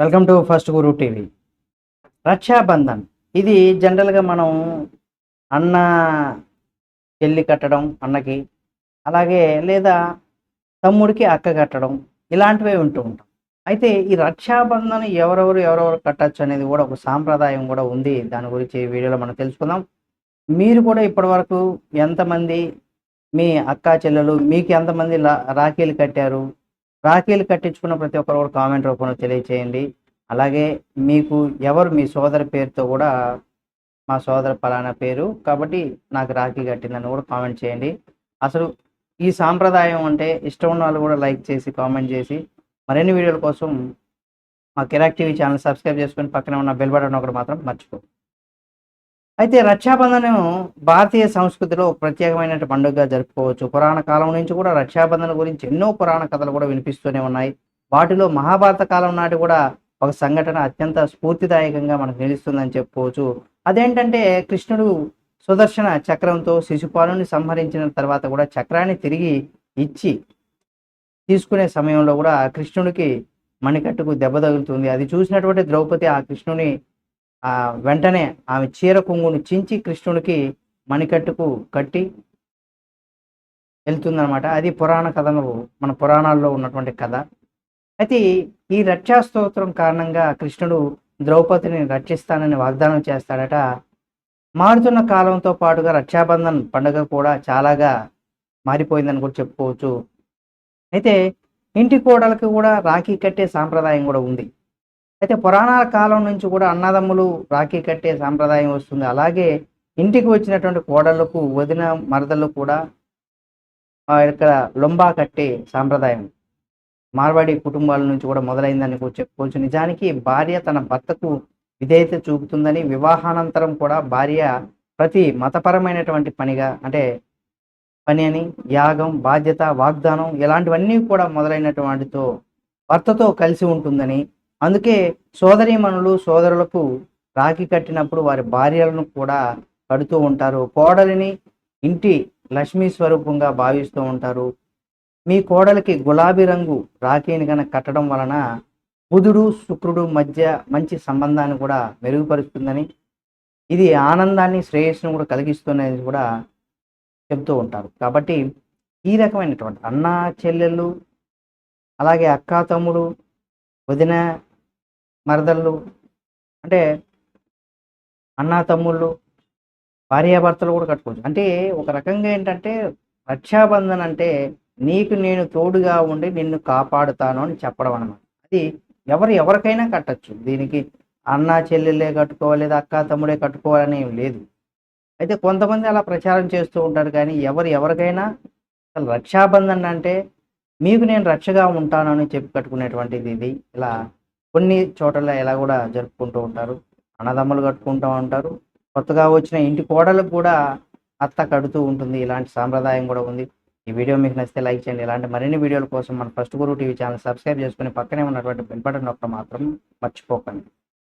Welcome to first Guru TV. Rakshabandhan. ఇది జనరల్గా మనం అన్న చెల్లి కట్టడం అన్నకి అలాగే లేదా తమ్ముడికి అక్క కట్టడం ఇలాంటివే ఉంటూ ఉంటాం. అయితే ఈ రక్షాబంధన్ ఎవరెవరు ఎవరెవరు కట్టచ్చు అనేది కూడా ఒక సాంప్రదాయం కూడా ఉంది. దాని గురించి ఈ వీడియోలో మనం తెలుసుకుందాం. మీరు కూడా ఇప్పటివరకు ఎంతమంది మీ అక్క చెల్లెలు మీకు ఎంతమంది రాఖీలు కట్టారు? రాఖీలు కట్టించుకున్న ప్రతి ఒక్కరు కూడా కామెంట్ రూపంలో తెలియచేయండి. అలాగే మీకు ఎవరు మీ సోదరి పేరుతో కూడా మా సోదర పలానా పేరు కాబట్టి నాకు రాఖీ కట్టిందని కూడా కామెంట్ చేయండి. అసలు ఈ సాంప్రదాయం అంటే ఇష్టం ఉన్న వాళ్ళు కూడా లైక్ చేసి కామెంట్ చేసి మరిన్ని వీడియోల కోసం మా కిరాక్ టీవీ ఛానల్ సబ్స్క్రైబ్ చేసుకొని పక్కనే ఉన్న బెల్ బటన్ ఒకటి మాత్రం మర్చిపో. అయితే రక్షాబంధనం భారతీయ సంస్కృతిలో ప్రత్యేకమైన పండుగగా జరుపుకోవచ్చు. పురాణ కాలం నుంచి కూడా రక్షాబంధన గురించి ఎన్నో పురాణ కథలు కూడా వినిపిస్తూనే ఉన్నాయి. వాటిలో మహాభారత కాలం నాటి కూడా ఒక సంఘటన అత్యంత స్ఫూర్తిదాయకంగా మనకు నిలుస్తుందని చెప్పుకోవచ్చు. అదేంటంటే కృష్ణుడు సుదర్శన చక్రంతో శిశుపాలుని సంహరించిన తర్వాత కూడా చక్రాన్ని తిరిగి ఇచ్చి తీసుకునే సమయంలో కూడా కృష్ణుడికి మణికట్టుకు దెబ్బ తగులుతుంది. అది చూసినటువంటి ద్రౌపది ఆ కృష్ణుని ఆ వెంటనే ఆమె చీర కొంగును చించి కృష్ణుడికి మణికట్టుకు కట్టి వెళ్తుందనమాట అది పురాణ కథలు మన పురాణాల్లో ఉన్నటువంటి కథ. అయితే ఈ రక్షా స్తోత్రం కారణంగా కృష్ణుడు ద్రౌపదిని రక్షిస్తానని వాగ్దానం చేస్తాడట. మారుతున్న కాలంతో పాటుగా రక్షాబంధన్ పండుగ కూడా చాలాగా మారిపోయిందని కూడా చెప్పుకోవచ్చు. అయితే ఇంటి కోడలకు కూడా రాఖీ కట్టే సాంప్రదాయం కూడా ఉంది. అయితే పురాణాల కాలం నుంచి కూడా అన్నదమ్ములు రాఖీ కట్టే సాంప్రదాయం వస్తుంది. అలాగే ఇంటికి వచ్చినటువంటి కోడళ్ళకు వదిన మరదలు కూడా ఇక్కడ లొంబా కట్టే సాంప్రదాయం. మార్వాడి కుటుంబాల నుంచి కూడా మొదలైందని చెప్పుకోవచ్చు నిజానికి భార్య తన భర్తకు విధేయత చూపుతుందని వివాహానంతరం కూడా భార్య ప్రతి మతపరమైనటువంటి పనిగా అంటే పని అని యాగం బాధ్యత వాగ్దానం ఇలాంటివన్నీ కూడా మొదలైనటువంటితో భర్తతో కలిసి ఉంటుందని అందుకే సోదరీమణులు సోదరులకు రాఖీ కట్టినప్పుడు వారి భార్యలను కూడా కడుతూ ఉంటారు. కోడలిని ఇంటి లక్ష్మీ స్వరూపంగా భావిస్తూ ఉంటారు. మీ కోడలికి గులాబీ రంగు రాఖీని కనుక కట్టడం వలన బుధుడు శుక్రుడు మధ్య మంచి సంబంధాన్ని కూడా మెరుగుపరుస్తుందని ఇది ఆనందాన్ని శ్రేయస్సును కూడా కలిగిస్తున్నది కూడా చెప్తూ ఉంటారు. కాబట్టి ఈ రకమైనటువంటి అన్న చెల్లెళ్ళు అలాగే అక్క తమ్ముడు వదిన మరదళ్ళు అంటే అన్నా తమ్ముళ్ళు భార్యాభర్తలు కూడా కట్టుకోవచ్చు. అంటే ఒక రకంగా ఏంటంటే రక్షాబంధన్ అంటే నీకు నేను తోడుగా ఉండి నిన్ను కాపాడుతాను అని చెప్పడం అనమాట అది ఎవరు ఎవరికైనా కట్టచ్చు. దీనికి అన్న చెల్లెలే కట్టుకోవాలి లేదా అక్క తమ్ముడే కట్టుకోవాలని ఏం లేదు. అయితే కొంతమంది అలా ప్రచారం చేస్తూ ఉంటారు కానీ ఎవరు ఎవరికైనా అసలు రక్షాబంధన్ అంటే మీకు నేను రక్షగా ఉంటాను అని చెప్పి కట్టుకునేటువంటిది ఇది. ఇలా కొన్ని చోట్ల ఇలా కూడా జరుపుకుంటూ ఉంటారు. అన్నదమ్ములు కట్టుకుంటూ ఉంటారు. కొత్తగా వచ్చిన ఇంటి కోడలకు కూడా అత్త కడుతూ ఉంటుంది. ఇలాంటి సాంప్రదాయం కూడా ఉంది. ఈ వీడియో మీకు నచ్చితే లైక్ చేయండి. ఇలాంటి మరిన్ని వీడియోల కోసం మన ఫస్ట్ గురువు టీవీ ఛానల్ సబ్స్క్రైబ్ చేసుకుని పక్కనే ఉన్నటువంటి బెల్ బటన్ నొక్కడం మాత్రం మర్చిపోకండి.